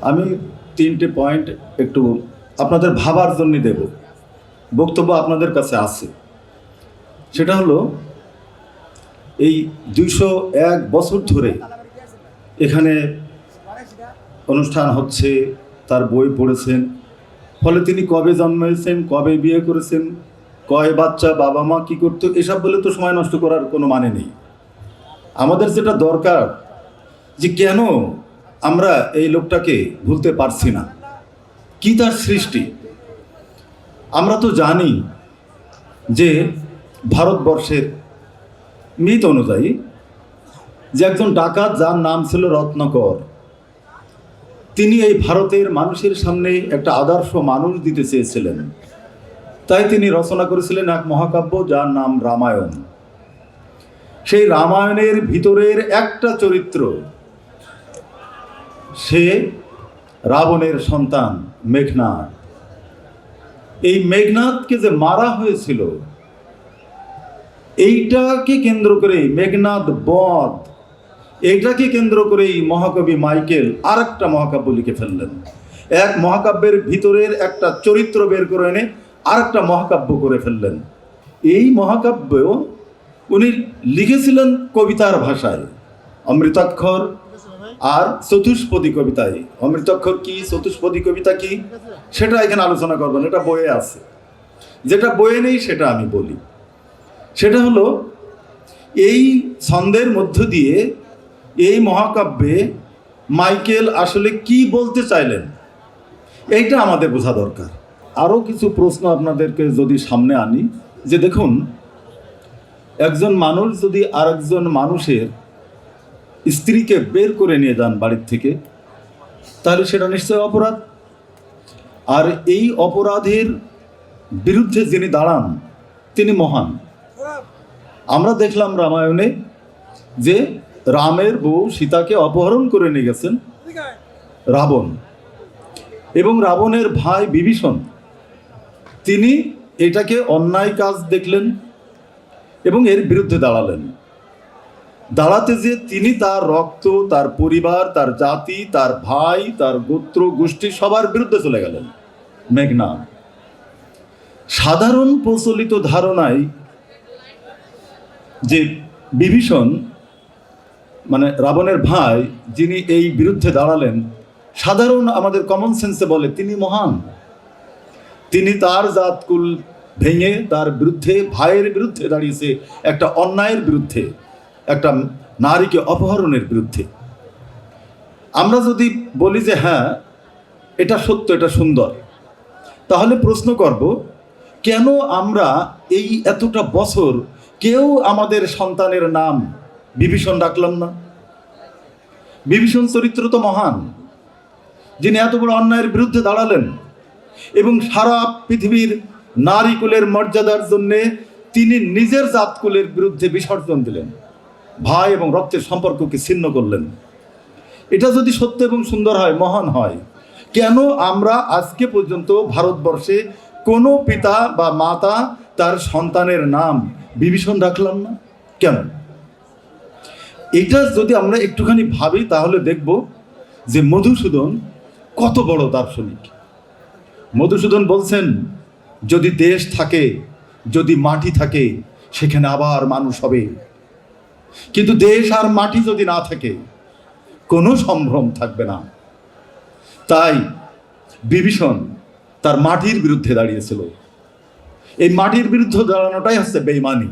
আমি তিনটে পয়েন্ট একটু আপনাদের ভাবার জন্য দেব। বক্তব্য আপনাদের কাছে আছে। সেটা হলো, এই দুইশো এক বছর ধরে এখানে অনুষ্ঠান হচ্ছে, তার বই পড়েছেন। ফলে তিনি কবে জন্মেছেন, কবে বিয়ে করেছেন, কয় বাচ্চা, বাবা মা, কী করতো, এসব বলে তো সময় নষ্ট করার কোনো মানে নেই। আমাদের যেটা দরকার যে কেন আমরা এই লোকটাকে ভুলতে পারছি না। কি তার সৃষ্টি? আমরা তো জানি যে ভারতবর্ষের মিত অনুযায়ী যে একজন ডাকাত যার নাম ছিল রত্নকর, তিনি এই ভারতের মানুষের সামনে একটা আদর্শ মানুষ দিতে চেয়েছিলেন। তাই তিনি রচনা করেছিলেন এক মহাকাব্য যার নাম রামায়ণ। সেই রামায়ণের ভিতরের একটা চরিত্র সে রাবণের সন্তান মেঘনাথ এই মেঘনাথকে যে মারা হয়েছিল, এইটাকে কেন্দ্র করে মেঘনাথ বধ, এইটাকে কেন্দ্র করেই মহাকবি মাইকেল আর একটা মহাকাব্য লিখে ফেললেন। এক মহাকাব্যের ভিতরের একটা চরিত্র বের করে এনে আর একটা মহাকাব্য করে ফেললেন। এই মহাকাব্য উনি লিখেছিলেন কবিতার ভাষায়, অমৃতাক্ষর আর চতুষ্পদী কবিতায় অমৃতাক্ষর কি, চতুষ্পদী কবিতা কি, সেটা এখানে আলোচনা করবেন, এটা বইয়ে আছে। যেটা বইয়ে নেই, সেটা আমি বলি। সেটা হলো, এই ছন্দের মধ্য দিয়ে এই মহাকাব্যে মাইকেল আসলে কি বলতে চাইলেন, এইটা আমাদের বোঝা দরকার। আরও কিছু প্রশ্ন আপনাদেরকে যদি সামনে আনি, যে দেখুন, একজন মানুষ যদি আরেকজন মানুষের স্ত্রীকে বের করে নিয়ে যান বাড়ির থেকে, তাহলে সেটা নিশ্চয় অপরাধ। আর এই অপরাধের বিরুদ্ধে যিনি দাঁড়ান, তিনি মহান। আমরা দেখলাম রামায়ণে যে রামের বউ সীতাকে অপহরণ করে নিয়ে গেছেন রাবণ। এবং রাবণের ভাই বিভীষণ, তিনি এটাকে অন্যায় কাজ দেখলেন এবং এর বিরুদ্ধে দাঁড়ালেন। দাঁড়াতে যে তিনি তার রক্ত, তার পরিবার, তার জাতি, তার ভাই, তার গোত্র, গোষ্ঠী সবার বিরুদ্ধে চলে গেলেন। মেঘনা, সাধারণ প্রচলিত ধারণায় যে বিভীষণ মানে রাবণের ভাই, যিনি এই বিরুদ্ধে দাঁড়ালেন, সাধারণ আমাদের কমন সেন্সে বলে তিনি মহান। তিনি তার জাতকুল ভেঙে তার বিরুদ্ধে, ভাইয়ের বিরুদ্ধে দাঁড়িয়েছে, একটা অন্যায়ের বিরুদ্ধে। একটা নারীকে অপহরণের বিরুদ্ধে। আমরা যদি বলি যে হ্যাঁ এটা সত্য, এটা সুন্দর, তাহলে প্রশ্ন করব, কেন আমরা এই এতটা বছর কেউ আমাদের সন্তানের নাম বিভীষণ ডাকলাম না? বিভীষণ চরিত্র তো মহান, যিনি এত বড় অন্যায়ের বিরুদ্ধে দাঁড়ালেন এবং সারা পৃথিবীর নারীকুলের মর্যাদার জন্যে তিনি নিজের জাতকুলের বিরুদ্ধে বিসর্জন দিলেন। ভাই এবং রক্তের সম্পর্ককে ছিন্ন করলেন। এটা যদি সত্য এবং সুন্দর হয়, মহান হয়। কেন আমরা আজকে পর্যন্ত ভারতবর্ষে কোনো পিতা বা মাতা তার সন্তানের নাম বিভীষণ রাখলাম না? কেন? এটা যদি আমরা একটুখানি ভাবি, তাহলে দেখব যে মধুসূদন কত বড় দার্শনিক। মধুসূদন বলছেন, যদি দেশ থাকে, যদি মাটি থাকে, সেখানে আবার মানুষ হবে। কিন্তু দেশ আর মাটি যদি না থাকে, কোনো সম্ভ্রম থাকবে না। তাই বিভীষণ তার মাটির বিরুদ্ধে দাঁড়িয়েছিল। এই মাটির বিরুদ্ধে দাঁড়ানোটাই হচ্ছে বেইমানি।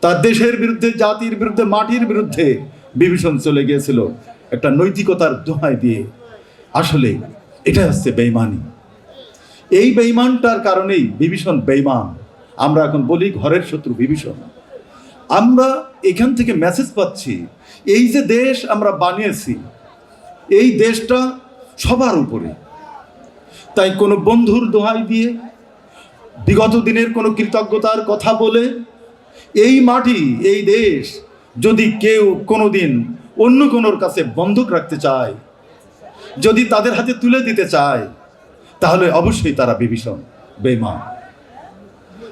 তার দেশের বিরুদ্ধে, জাতির বিরুদ্ধে, মাটির বিরুদ্ধে বিভীষণ চলে গিয়েছিল। একটা নৈতিকতার দোহাই দিয়ে আসলে এটা হচ্ছে বেইমানি। এই বেইমানটার কারণেই বিভীষণ বেইমান। আমরা এখন বলি ঘরের শত্রু বিভীষণ। আমরা এখান থেকে মেসেজ পাচ্ছি, এই যে দেশ আমরা বানিয়েছি, এই দেশটা সবার উপরে। তাই কোনো বন্ধুর দোহাই দিয়ে, বিগত দিনের কোনো কৃতজ্ঞতার কথা বলে, এই মাটি, এই দেশ যদি কেউ কোনো দিন অন্য কোনোর কাছে বন্ধক রাখতে চায়, যদি তাদের হাতে তুলে দিতে চায়, তাহলে অবশ্যই তারা বিভীষণ বেইমান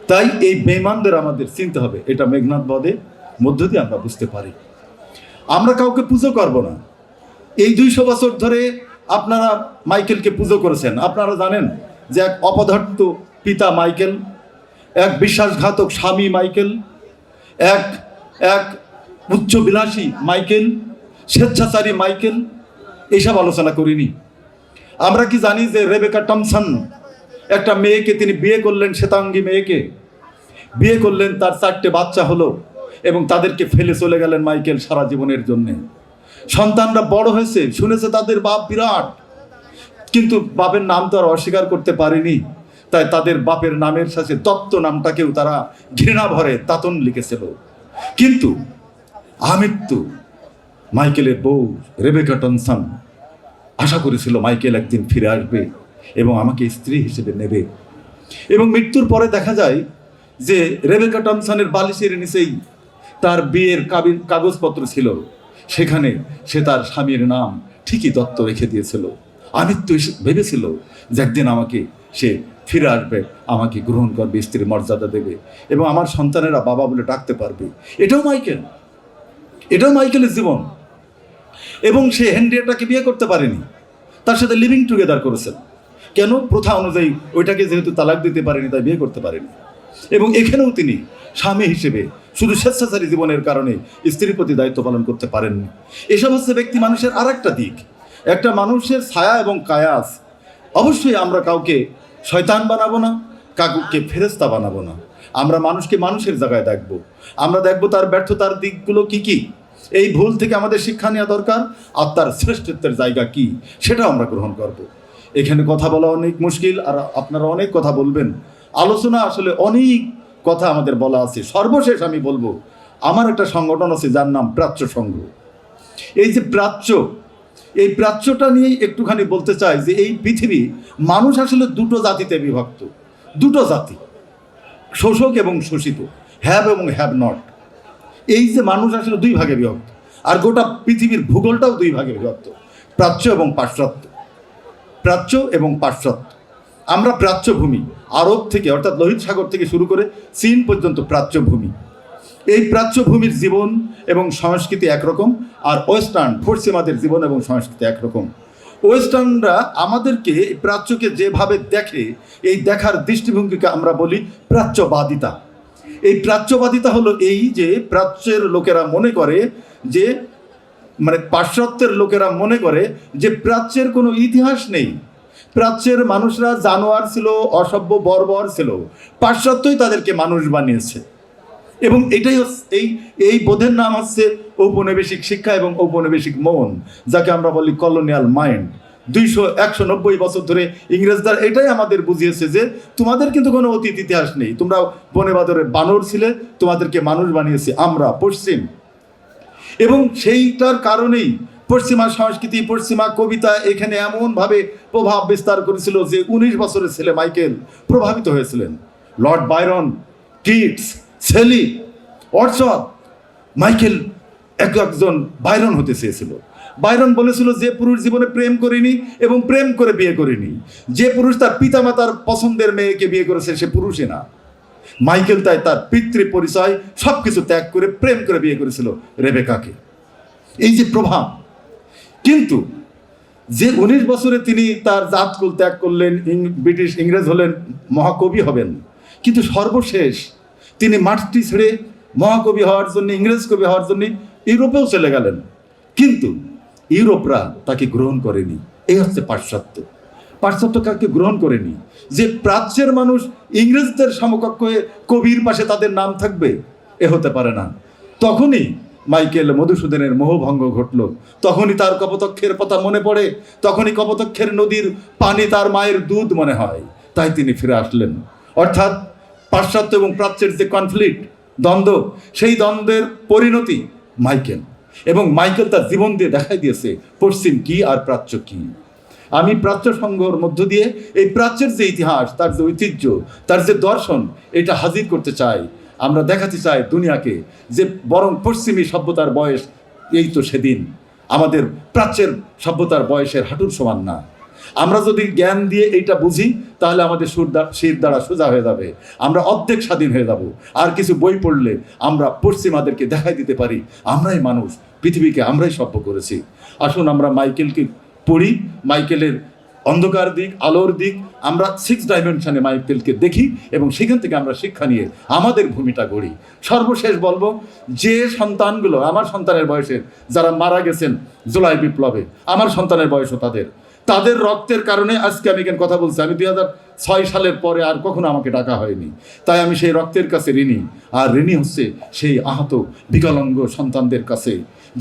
তাই এই বেইমানদের আমাদের চিনতে হবে। এটা মেঘনাথ বধে মধ্য দিয়ে আমরা বুঝতে পারি। আমরা কাউকে পুজো করব না। এই দুইশো বছর ধরে আপনারা মাইকেলকে পুজো করেছেন। আপনারা জানেন যে এক অপদার্থ পিতা মাইকেল, এক বিশ্বাসঘাতক স্বামী মাইকেল, এক এক উচ্চবিলাসী মাইকেল, স্বেচ্ছাচারী মাইকেল এইসব আলোচনা করিনি। আমরা কি জানি যে রেবেকা টমসন একটা মেয়েকে তিনি বিয়ে করলেন শ্বেতাঙ্গী মেয়েকে? বিয়ে করলেন, তার চারটে বাচ্চা হলো এবং তাদেরকে ফেলে চলে গেলেন মাইকেল সারা জীবনের জন্যে। সন্তানরা বড় হয়েছে, শুনেছে তাদের বাপ বিরাট, কিন্তু বাপের নাম তো আর অস্বীকার করতে পারেনি। তাই তাদের বাপের নামের সাথে তত্ত্ব নামটাকেও তারা ঘৃণা ভরে তাতন লিখেছিল। কিন্তু আমৃত্যু, মাইকেলের বউ রেবেকা টনসন, আশা করেছিল মাইকেল একদিন ফিরে আসবে এবং আমাকে স্ত্রী হিসেবে নেবে। এবং মৃত্যুর পরে দেখা যায় যে রেবেকা টমসনের বালিশের নিচেই তার বিয়ের কাগজপত্র ছিল। সেখানে সে তার স্বামীর নাম ঠিকই দত্ত রেখে দিয়েছিল। আমৃত্যু এসে ভেবেছিল যে একদিন আমাকে, সে ফিরে আসবে, আমাকে গ্রহণ করবে, স্ত্রীর মর্যাদা দেবে এবং আমার সন্তানেরা বাবা বলে ডাকতে পারবে। এটাও মাইকেল। এটাও মাইকেলের জীবন। এবং সে হেনরিয়েটাকে বিয়ে করতে পারেনি। তার সাথে লিভিং টুগেদার করেছেন। কেন? প্রথা অনুযায়ী ওইটাকে যেহেতু তালাক দিতে পারেনি, তাই বিয়ে করতে পারেনি। এবং এখানেও তিনি স্বামী হিসেবে শুধু স্বেচ্ছাচারী জীবনের কারণে স্ত্রীর প্রতি দায়িত্ব পালন করতে পারেননি। এসব হচ্ছে ব্যক্তি মানুষের আর একটা দিক। একটা মানুষের ছায়া এবং কায়াস, অবশ্যই আমরা কাউকে শয়তান বানাবো না, কাউকে ফেরেস্তা বানাবো না। আমরা মানুষকে মানুষের জায়গায় দেখব। আমরা দেখব তার ব্যর্থতার দিকগুলো কি কি? এই ভুল থেকে আমাদের শিক্ষা নেওয়া দরকার। আর তার শ্রেষ্ঠত্বের জায়গা কি? সেটাও আমরা গ্রহণ করব। এখানে কথা বলা অনেক মুশকিল, আর আপনারা অনেক কথা বলবেন। আলোচনা আসলে অনেক কথা আমাদের বলা আছে। সর্বশেষ আমি বলব, আমার একটা সংগঠন আছে যার নাম প্রাচ্য সংঘ। এই যে প্রাচ্য, এই প্রাচ্যটা নিয়েই একটুখানি বলতে চাই যে এই পৃথিবী মানুষ আসলে দুটো জাতিতে বিভক্ত। দুটো জাতি, শোষক এবং শোষিত হ্যাভ এবং হ্যাভ নট এই যে মানুষ আসলে দুই ভাগে বিভক্ত, আর গোটা পৃথিবীর ভূগোলটাও দুই ভাগে বিভক্ত, প্রাচ্য এবং পাশ্চাত্য। প্রাচ্য এবং পাশ্চাত্য। আমরা প্রাচ্যভূমি, আরব থেকে, অর্থাৎ লোহিত সাগর থেকে শুরু করে চীন পর্যন্ত প্রাচ্যভূমি। এই প্রাচ্যভূমির জীবন এবং সংস্কৃতি একরকম, আর ওয়েস্টার্ন পশ্চিমাদের জীবন এবং সংস্কৃতি একরকম। ওয়েস্টার্নরা আমাদেরকে প্রাচ্যকে যেভাবে দেখে, এই দেখার দৃষ্টিভঙ্গিকে আমরা বলি প্রাচ্যবাদিতা। এই প্রাচ্যবাদিতা হলো এই যে প্রাচ্যের লোকেরা মনে করে যে মানে পাশ্চাত্যের লোকেরা মনে করে যে প্রাচ্যের কোনো ইতিহাস নেই। প্রাচ্যের মানুষরা জানোয়ার ছিল, অসভ্য, বর্বর ছিল। পাশ্চাত্যই তাদেরকে মানুষ বানিয়েছে। এবং এটাই এই এই বোধের নাম হচ্ছে ঔপনিবেশিক শিক্ষা এবং ঔপনিবেশিক মন, যাকে আমরা বলি কলোনিয়াল মাইন্ড। দুইশো একশো নব্বই বছর ধরে ইংরেজরা এটাই আমাদের বুঝিয়েছে যে, তোমাদের কিন্তু কোনো অতীত ইতিহাস নেই। তোমরা বনে বাদরে বানর ছিলে, তোমাদেরকে মানুষ বানিয়েছে আমরা পশ্চিম। এবং সেইটার কারণেই পশ্চিমা সংস্কৃতি, পশ্চিমা কবিতা এখানে এমনভাবে প্রভাব বিস্তার করেছিল যে উনিশ বছরের ছেলে মাইকেল প্রভাবিত হয়েছিলেন। লর্ড বাইরন কিটস সেলি, অর্চদ, মাইকেল এক একজন বাইরন হতে চেয়েছিল। বাইরন বলেছিল যে পুরুষ জীবনে প্রেম করেনি এবং প্রেম করে বিয়ে করেনি। যে পুরুষ তার পিতামাতার পছন্দের মেয়েকে বিয়ে করেছে সে পুরুষই না। মাইকেল তাই তার পিতৃ পরিচয় সব কিছু ত্যাগ করে প্রেম করে বিয়ে করেছিল রেবেকাকে। এই যে প্রভাব কিন্তু যে উনিশ বছরে তিনি তার জাতকুল ত্যাগ করলেন ব্রিটিশ ইংরেজ হলেন, মহাকবি হবেন। কিন্তু সর্বশেষ তিনি মাঠটি ছেড়ে মহাকবি হওয়ার জন্য, ইংরেজ কবি হওয়ার জন্য ইউরোপেও চলে গেলেন। কিন্তু ইউরোপরা তাকে গ্রহণ করেনি। এই হচ্ছে পাশ্চাত্য। পাশ্চাত্য কাকে গ্রহণ করেনি। যে প্রাচ্যের মানুষ ইংরেজদের সমকক্ষ কবির পাশে তাদের নাম থাকবে, এ হতে পারে না। তখনই মাইকেল মধুসূদনের মোহভঙ্গ ঘটল। তখনই তার কপতক্ষের কথা মনে পড়ে, তখনই কপতক্ষের নদীর পানি তার মায়ের দুধ মনে হয়, তাই তিনি ফিরে আসলেন। অর্থাৎ পাশ্চাত্য এবং প্রাচ্যের যে কনফ্লিক্ট দ্বন্দ্ব, সেই দ্বন্দ্বের পরিণতি মাইকেল। এবং মাইকেল তার জীবন দিয়ে দেখাই দিয়েছে পশ্চিম কি আর প্রাচ্য কি। আমি প্রাচ্য সংঘর মধ্য দিয়ে এই প্রাচ্যের যে ইতিহাস, তার যে ঐতিহ্য, তার যে দর্শন, এটা হাজির করতে চাই। আমরা দেখাতে চাই দুনিয়াকে যে বরং পশ্চিমী সভ্যতার বয়স এই তো সেদিন। আমাদের প্রাচ্যের সভ্যতার বয়সের হাঁটুর সমান না। আমরা যদি জ্ঞান দিয়ে এইটা বুঝি, তাহলে আমাদের সুর শির দ্বারা সোজা হয়ে যাবে। আমরা অর্ধেক স্বাধীন হয়ে যাব। আর কিছু বই পড়লে আমরা পশ্চিমাদেরকে দেখাই দিতে পারি। আমরাই মানুষ, পৃথিবীকে আমরাই সভ্য করেছি। আসুন আমরা মাইকেলকে পড়ি। মাইকেলের অন্ধকার দিক, আলোর দিক, আমরা সিক্স ডাইমেনশনে মাইকেলকে দেখি এবং সেখান থেকে আমরা শিক্ষা নিয়ে আমাদের ভূমিটা গড়ি। সর্বশেষ বলব, যে সন্তানগুলো, আমার সন্তানের বয়সের যারা মারা গেছেন জুলাই বিপ্লবে, আমার সন্তানের বয়সও তাদের। তাদের রক্তের কারণে আজকে আমি এখানে কথা বলছি। আমি দুই ছয় সালের পরে আর কখনো আমাকে ডাকা হয়নি। তাই আমি সেই রক্তের কাছে ঋণী। আর ঋণী হচ্ছে সেই আহত, বিকলাঙ্গ সন্তানদের কাছে।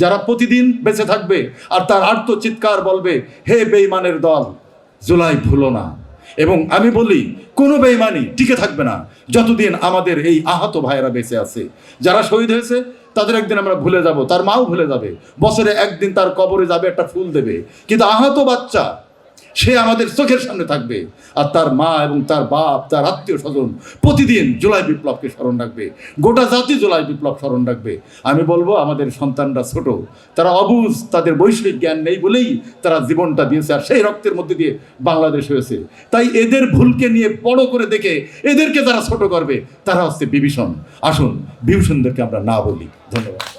যারা প্রতিদিন বেঁচে থাকবে আর তার আর্ত চিৎকার বলবে, হে বেইমানের দল জুলাই ভুলো না। এবং আমি বলি, কোনো বেইমানি টিকে থাকবে না যতদিন আমাদের এই আহত ভাইয়েরা বেঁচে আছে। যারা শহীদ হয়েছে, তাদের একদিন আমরা ভুলে যাব, তার মাও ভুলে যাবে। বছরে একদিন তার কবরে যাবে, একটা ফুল দেবে। কিন্তু আহত বাচ্চা সে আমাদের চোখের সামনে থাকবে। আর তার মা এবং তার বাপ, তার আত্মীয় স্বজন প্রতিদিন জুলাই বিপ্লবকে স্মরণ রাখবে। গোটা জাতি জুলাই বিপ্লব স্মরণ রাখবে। আমি বলব, আমাদের সন্তানরা ছোট, তারা অবুজ, তাদের বৈষয়িক জ্ঞান নেই বলেই তারা জীবনটা দিয়েছে আর সেই রক্তের মধ্যে দিয়ে বাংলাদেশ হয়েছে। তাই এদের ভুলকে নিয়ে বড় করে দেখে এদেরকে যারা ছোট করবে, তারা হচ্ছে বিভীষণ। আসুন, বিভীষণদেরকে আমরা না বলি। ধন্যবাদ।